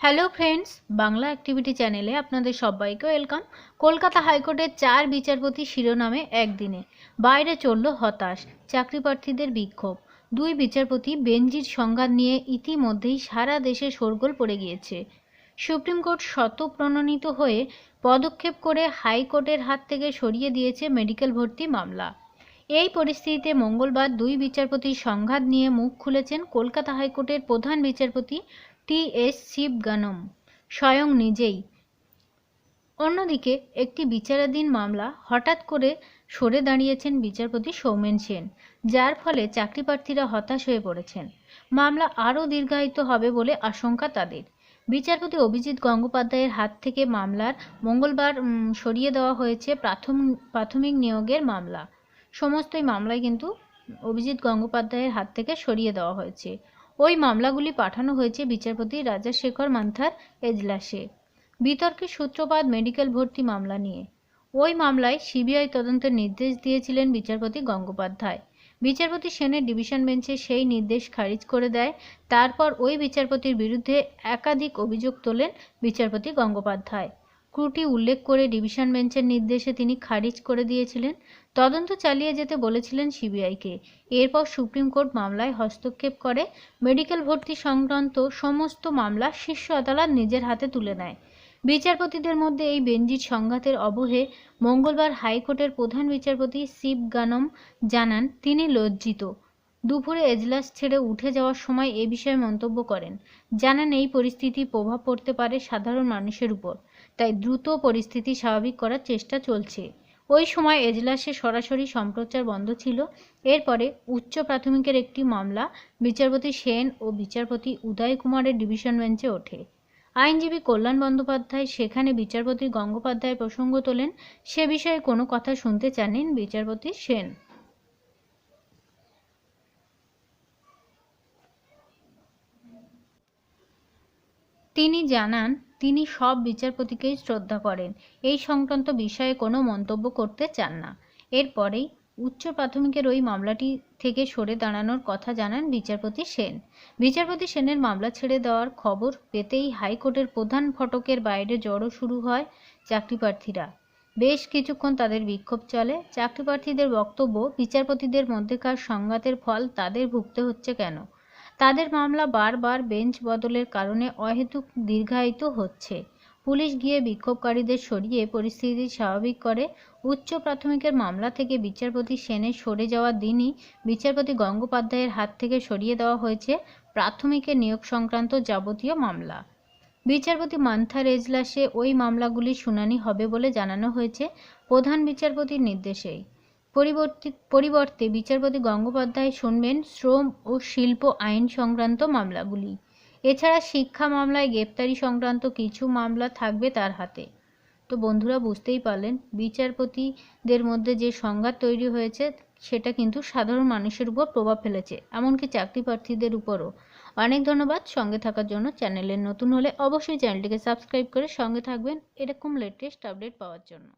Hello friends Bangla activity চ্যানেলে আপনাদের সবাইকে ওয়েলকাম কলকাতা হাইকোর্টের চার বিচারপতি শিরোনামে একদিনে। বাইরে চলল হতাশ, চাকরি প্রার্থীদের বিক্ষোভ। দুই বিচারপতি বেঞ্জির সংঘাত নিয়ে ইতিমধ্যেই সারা দেশে শোরগোল পড়ে গিয়েছে। সুপ্রিম কোর্ট শতপ্রণোদিত হয়ে পদক্ষেপ করে হাইকোর্টের হাত থেকে সরিয়ে দিয়েছে মেডিকেল ভর্তি মামলা। এই পরিস্থিতিতে মঙ্গলবার দুই বিচারপতির সংঘাত নিয়ে মুখ খুলেছেন কলকাতা হাইকোর্টের প্রধান বিচারপতি টি এস শিবগানম স্বয়ং নিজেই। অন্যদিকে একটি বিচারাধীন মামলা হঠাৎ করে সরে দাঁড়িয়েছেন বিচারপতি সৌমেন সেন, যার ফলে চাকরি প্রার্থীরা হতাশ হয়ে পড়েছেন। মামলা আরও দীর্ঘায়িত হবে বলে আশঙ্কা তাদের। বিচারপতি অভিজিৎ গঙ্গোপাধ্যায়ের হাত থেকে মামলার মঙ্গলবার সরিয়ে দেওয়া হয়েছে প্রাথমিক প্রাথমিক নিয়োগের মামলা। সমস্তই মামলায় কিন্তু অভিজিৎ গঙ্গোপাধ্যায়ের হাত থেকে সরিয়ে দেওয়া হয়েছে। ওই মামলাগুলি পাঠানো হয়েছে বিচারপতি রাজাশেখর মান্থার এজলাসে। বিতর্কের সূত্রপাত মেডিকেল ভর্তি মামলা নিয়ে। ওই মামলায় সিবিআই তদন্তের নির্দেশ দিয়েছিলেন বিচারপতি গঙ্গোপাধ্যায়। বিচারপতি সেনের ডিভিশন বেঞ্চে সেই নির্দেশ খারিজ করে দেয়। তারপর ওই বিচারপতির বিরুদ্ধে একাধিক অভিযোগ তোলেন বিচারপতি গঙ্গোপাধ্যায়। ত্রুটি উল্লেখ করে ডিভিশন বেঞ্চের নির্দেশে তিনি খারিজ করে দিয়েছিলেন। তদন্ত চালিয়ে যেতে বলেছিলেন সিবিআইকে। এরপর সুপ্রিম কোর্ট মামলায় হস্তক্ষেপ করে। মেডিকেল ভর্তি সংক্রান্ত সমস্ত মামলা শীর্ষ আদালত নিজের হাতে তুলে নেয়। বিচারপতিদের মধ্যে এই বেঞ্জির সংঘাতের অবহে মঙ্গলবার হাইকোর্টের প্রধান বিচারপতি শিব গানম জানান, তিনি লজ্জিত। দুপুরে এজলাস ছেড়ে উঠে যাওয়ার সময় এ বিষয়ে মন্তব্য করেন। জানান, এই পরিস্থিতি প্রভাব পড়তে পারে সাধারণ মানুষের উপর। তাই দ্রুত পরিস্থিতি স্বাভাবিক করার চেষ্টা চলছে। ওই সময় এজলাসে সরাসরি সম্প্রচার বন্ধ ছিল। এরপরে উচ্চ প্রাথমিকের একটি মামলা বিচারপতি সেন ও বিচারপতি উদয় কুমারের ডিভিশন বেঞ্চে ওঠে। আইনজীবী কল্যাণ বন্দ্যোপাধ্যায় সেখানে বিচারপতি গঙ্গোপাধ্যায় প্রসঙ্গ তোলেন। সে বিষয়ে কোনো কথা শুনতে চাননি বিচারপতি সেন। তিনি জানান, তিনি সব বিচারপতিকেই শ্রদ্ধা করেন। এই সংক্রান্ত বিষয়ে কোনো মন্তব্য করতে চান না। এরপরেই উচ্চ প্রাথমিকের ওই মামলাটি থেকে সরে দাঁড়ানোর কথা জানান বিচারপতি সেন। বিচারপতি সেনের মামলা ছেড়ে দেওয়ার খবর পেতেই হাইকোর্টের প্রধান ফটকের বাইরে জড়ো শুরু হয় চাকরি প্রার্থীরা বেশ কিছুক্ষণ তাদের বিক্ষোভ চলে। চাকরি প্রার্থীদের বক্তব্য, বিচারপতিদের মধ্যেকার সংঘাতের ফল তাদের ভুগতে হচ্ছে কেন? তাদের মামলা বারবার বেঞ্চ বদলের কারণে অহেতুক দীর্ঘায়িত হচ্ছে। পুলিশ গিয়ে বিক্ষোভকারীদের সরিয়ে পরিস্থিতি স্বাভাবিক করে। উচ্চ প্রাথমিকের মামলা থেকে বিচারপতি সেনের সরে যাওয়ার দিনই বিচারপতি গঙ্গোপাধ্যায়ের হাত থেকে সরিয়ে দেওয়া হয়েছে প্রাথমিকের নিয়োগ সংক্রান্ত যাবতীয় মামলা। বিচারপতি মান্থার এজলাসে ওই মামলাগুলির শুনানি হবে বলে জানানো হয়েছে প্রধান বিচারপতির নির্দেশেই। পরিবর্তে পরিবর্তে বিচারপতি গঙ্গোপাধ্যায় শুনবেন শ্রম ও শিল্প আইন সংক্রান্ত মামলাগুলি। এছাড়া শিক্ষা মামলায় গ্রেপ্তারি সংক্রান্ত কিছু মামলা থাকবে তার হাতে। তো বন্ধুরা, বুঝতেই পারলেন, বিচারপতিদের মধ্যে যে সংঘাত তৈরি হয়েছে, সেটা কিন্তু সাধারণ মানুষের উপর প্রভাব ফেলেছে। এমনকি চাকরি প্রার্থীদের উপরও। অনেক ধন্যবাদ সঙ্গে থাকার জন্য। চ্যানেলের নতুন হলে অবশ্যই চ্যানেলটিকে সাবস্ক্রাইব করে সঙ্গে থাকবেন। এরকম লেটেস্ট আপডেট পাওয়ার জন্য।